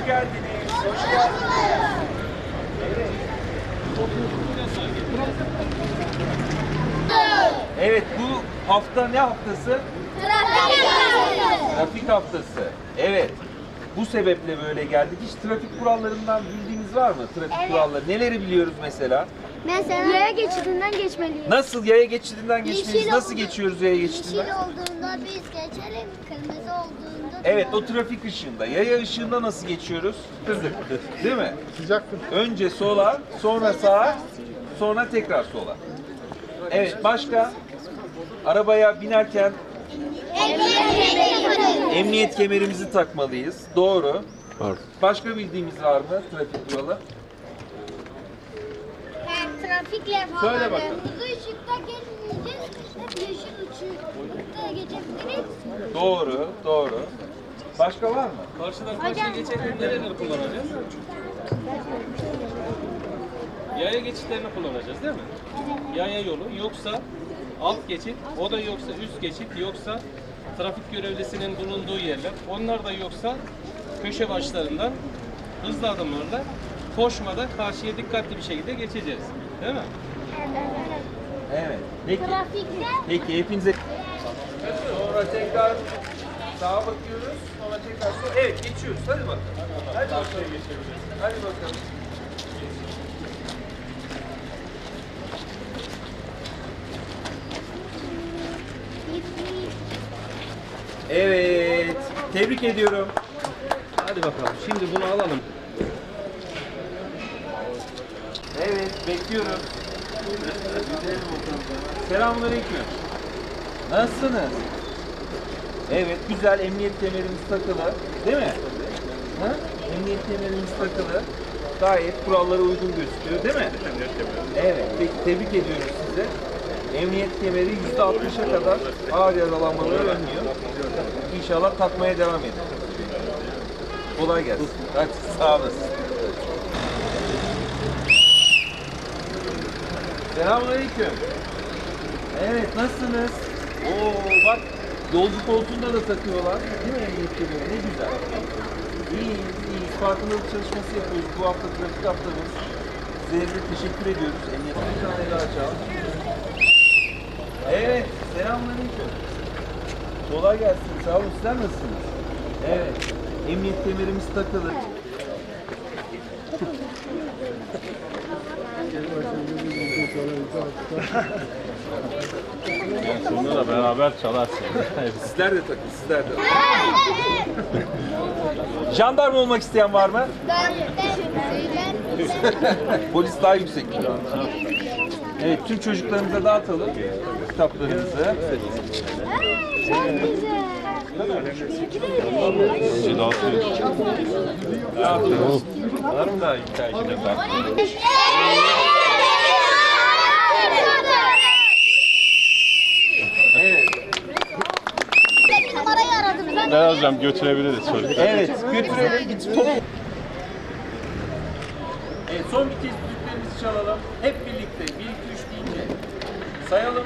Hoş geldiniz. Hoş geldiniz. Evet bu hafta ne haftası? Trafik haftası. Evet. Bu sebeple böyle geldik. Hiç trafik kurallarından bildiğiniz var mı? Trafik kuralları. Neleri biliyoruz mesela? Mesela yaya geçidinden geçmeliyiz. Nasıl yaya geçidinden geçmeliyiz? Yeşil Nasıl oldu- geçiyoruz yaya Yeşil geçidinden? olduğunda biz geçelim, kırmızı olduğunda Evet o trafik ışığında. Yaya ışığında nasıl geçiyoruz? Değil mi? Sıcaktır. Önce sola, sonra sağa, sonra tekrar sola. Evet başka? Arabaya binerken emniyet kemerimizi takmalıyız. Doğru. Var. Başka bildiğimiz var mı trafik kuralı? Trafikle falan. Söyle bakalım. Kırmızı ışıkta geçmeyeceğiz. Hep yeşil ışıkta geçebiliriz. Doğru, doğru. Başka var mı? Karşıdan karşıya geçerken nereleri kullanacağız? Yaya geçitlerini kullanacağız değil mi? Yaya yolu yoksa alt geçit, o da yoksa üst geçit, yoksa trafik görevlisinin bulunduğu yerler, onlar da yoksa köşe başlarından hızlı adımlarla koşmadan karşıya dikkatli bir şekilde geçeceğiz. Değil mi? Evet. Peki. Trafikte Peki hepinize... Sonra tekrar sağa bakıyoruz. Sonra tekrar sola. Evet geçiyoruz. Hadi bakalım. Hadi bakalım. Hadi bakalım. Evet. Tebrik ediyorum. Hadi bakalım. Şimdi bunu alalım. Evet, bekliyoruz. Selamünaleyküm. Nasılsınız? Evet, güzel emniyet kemerimiz takılı. Değil mi? Ha? Emniyet kemerimiz takılı. Gayet kurallara uygun gözüküyor, değil mi? Evet, peki tebrik ediyoruz size. Emniyet kemeri %60'a kadar ağır yaralanmaları önlüyor. İnşallah takmaya devam edin. Kolay gelsin. Hadi sağ olasın. Selamünaleyküm. Evet, nasılsınız? Oo, bak yolcu koltuğunda da takıyorlar. Değil mi emniyet kemeri? Ne güzel. İyiyiz, iyiyiz. Farkındalık çalışması yapıyoruz. Bu hafta trafik haftamız. Size de teşekkür ediyoruz. Emniyet bir tane daha çal. Evet, selamünaleyküm. Kolay gelsin. Sağ olun. Sizler nasılsınız? Evet. Emniyet kemerimiz takılı. Sonra da beraber çalarsın. Sizler de takın, sizler de. Jandarma olmak isteyen var mı? ben, ben, Polis daha yüksek. Evet, tüm çocuklarımıza dağıtalım kitaplarımızı. Çok güzel. Var mı daha iddia kitaplar? Evet. Kamerayı aradım. Ben Ben hocam götürebiliriz. Evet, götürelim. Top. Evet, son bir kez düdüklerimizi çalalım. Hep birlikte. 1, 2, 3 deyince sayalım.